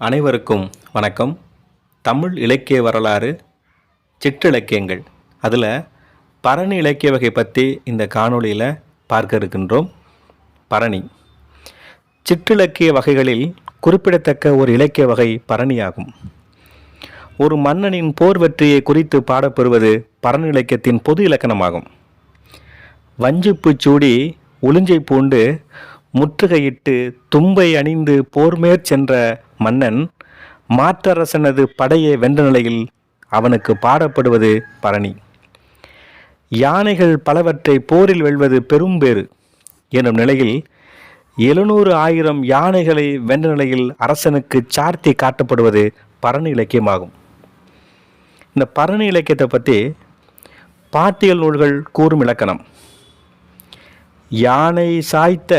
அனைவருக்கும் வணக்கம். தமிழ் இலக்கிய வரலாறு சிற்றிலக்கியங்கள். அதில் பரணி இலக்கிய வகை பற்றி இந்த காணொளியில் பார்க்க இருக்கின்றோம். பரணி. சிற்றிலக்கிய வகைகளில் குறிப்பிடத்தக்க ஒரு இலக்கிய வகை பரணியாகும். ஒரு மன்னனின் போர் வெற்றியை குறித்து பாடப்பெறுவது பரணி இலக்கியத்தின் பொது இலக்கணமாகும். வஞ்சிப்பு சூடி உளிஞ்சை பூண்டு முற்றுகையிட்டு தும்பை அணிந்து போர்மேற் சென்ற மன்னன் மாற்றரசனது படையை வென்ற நிலையில் அவனுக்கு பாடப்படுவது பரணி. யானைகள் பலவற்றை போரில் வெல்வது பெரும்பேறு எனும் நிலையில் எழுநூறு ஆயிரம் யானைகளை வென்ற நிலையில் அரசனுக்கு சார்த்தி காட்டப்படுவது பரணி இலக்கியமாகும். இந்த பரணி இலக்கியத்தை பற்றி பாட்டியல் நூல்கள் கூறும் இலக்கணம். யானை சாய்த்த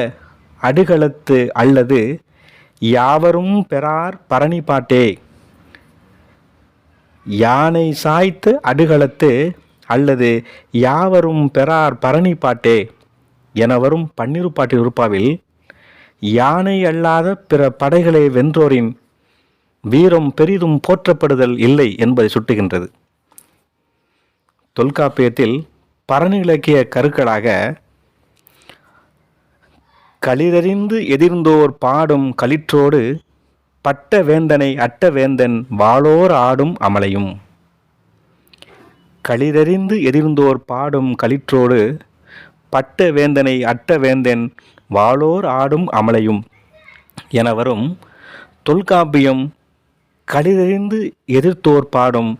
அடுகளத்து அல்லது யாவரும் பெறார் பரணி பாட்டே. யானை சாய்த்து அடுகளத்து அல்லது யாவரும் பெறார் பரணி பாட்டே என வரும் பன்னிரு பாட்டு உறுப்பாவில் யானை அல்லாத பிற படைகளை வென்றோரின் வீரம் பெரிதும் போற்றப்படுதல் இல்லை என்பதை சுட்டுகின்றது. தொல்காப்பியத்தில் பரணி இலக்கிய கருக்களாக களிரறிந்து எதிர்ந்தோர் பாடும் களிற்றோடு பட்ட வேந்தனை அட்ட வேந்தன் வாளோர் ஆடும் அமலையும். களிரறிந்து எதிர்ந்தோர் பாடும் களிற்றோடு பட்ட வேந்தனை அட்ட வேந்தன் வாளோர் ஆடும் அமலையும். என வரும் தொல்காப்பியம் களிரறிந்து எதிர்த்தோர் பாடும்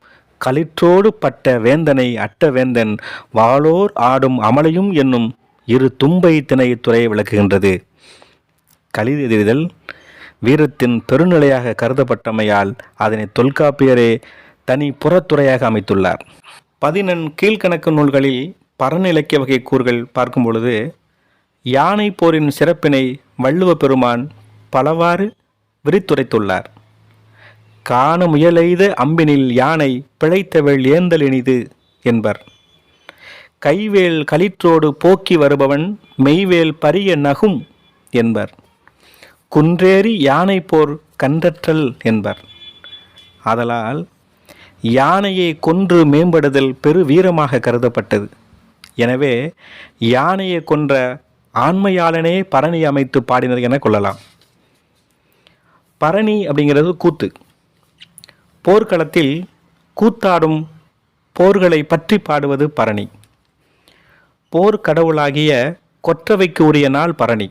களிற்றோடு பட்ட வேந்தனை அட்ட வேந்தன் வாளோர் ஆடும் அமலையும் என்னும் இரு தும்பை திணைத்துறையை விளக்குகின்றது. களிர் எதிரிதல் வீரத்தின் பெருநிலையாக கருதப்பட்டமையால் அதனை தொல்காப்பியரே தனி புறத்துறையாக அமைத்துள்ளார். பதினெண் கீழ்கணக்கு நூல்களில் பரன் இலக்கிய வகை கூறுகள் பார்க்கும் பொழுது யானை போரின் சிறப்பினை வள்ளுவ பெருமான் பலவாறு விரித்துரைத்துள்ளார். காண முயலெய்த அம்பினில் யானை பிழைத்தவள் ஏந்தல் இனிது என்பர். கைவேல் களிற்றோடு போக்கி வருபவன் மெய்வேல் பரிய நகும் என்பர். குன்றேறி யானை போர் கன்றற்றல் என்பர். ஆதலால் யானையை கொன்று மேம்படுதல் பெரு வீரமாக கருதப்பட்டது. எனவே யானையை கொன்ற ஆண்மையாளனே பரணி அமைத்து பாடினர் என கொள்ளலாம். பரணி அப்படிங்கிறது கூத்து. போர்க்களத்தில் கூத்தாடும் போர்களை பற்றி பாடுவது பரணி. போர் கடவுளாகிய கொற்றவைக்கு உரிய நாள் பரணி.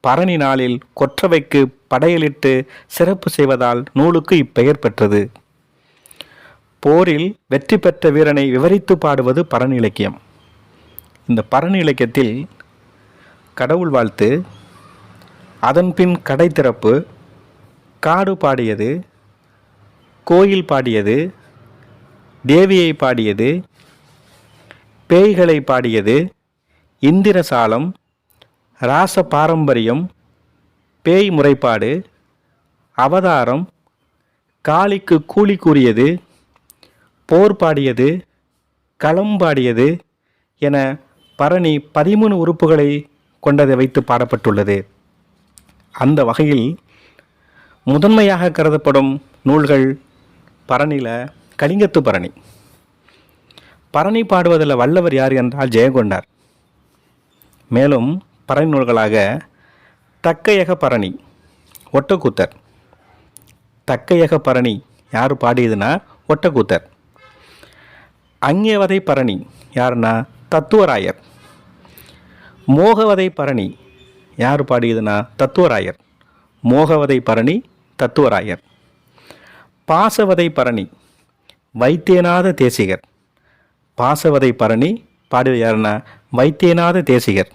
பரணி நாளில் கொற்றவைக்கு படையலிட்டு சிறப்பு செய்வதால் நூலுக்கு இப்பெயர் பெற்றது. போரில் வெற்றி பெற்ற வீரனை விவரித்து பாடுவது பரணி இலக்கியம். இந்த பரணி இலக்கியத்தில் கடவுள் வாழ்த்து அதன்பின் கடை திறப்பு காடு பாடியது கோயில் பாடியது தேவியை பாடியது பேய்களை பாடியது இந்திரசாலம் ராச பாரம்பரியம் பேய் முறைப்பாடு அவதாரம் காளிக்கு கூலி கூறியது போர் பாடியது களம் பாடியது என பரணி பதிமூணு உறுப்புகளை கொண்டதை வைத்து பாடப்பட்டுள்ளது. அந்த வகையில் முதன்மையாக கருதப்படும் நூல்கள் பரணியில் கலிங்கத்து பரணி. பரணி பாடுவதில் வல்லவர் யார் என்றால் ஜெயங்கொண்டார். மேலும் பரணி நூல்களாக தக்கையக பரணி ஒட்டக்கூத்தர். தக்கையக பரணி யார் பாடியதுன்னா ஒட்டக்கூத்தர். அங்கேவதை பரணி யாருன்னா தத்துவராயர். மோகவதை பரணி யார் பாடியதுன்னா தத்துவராயர். மோகவதை பரணி தத்துவராயர். பாசவதை பரணி வைத்தியநாத தேசிகர். பாசவதை பரணி பாடியது யாருன்னா வைத்தியநாத தேசிகர்.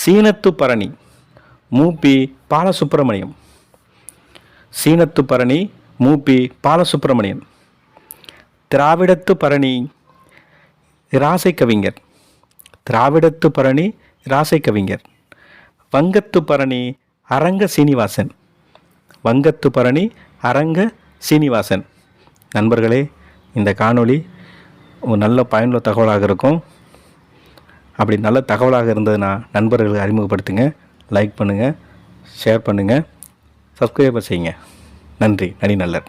சீனத்து பரணி மூப்பி பாலசுப்பிரமணியம் சீனத்து பரணி மூப்பி பாலசுப்பிரமணியம் திராவிடத்து பரணி இராசை கவிஞர் திராவிடத்து பரணி ராசை கவிஞர் வங்கத்து பரணி அரங்க சீனிவாசன். வங்கத்து பரணி அரங்க சீனிவாசன். நண்பர்களே இந்த காணொளி ஒரு நல்ல பயனுள்ள தகவலாக இருக்கும். அப்படி நல்ல தகவலாக இருந்ததுன்னா நண்பர்களுக்கு அறிமுகப்படுத்துங்க லைக் பண்ணுங்கள் ஷேர் பண்ணுங்கள் சப்ஸ்கிரைபர் செய்யுங்க. நன்றி நடி நல்லர்.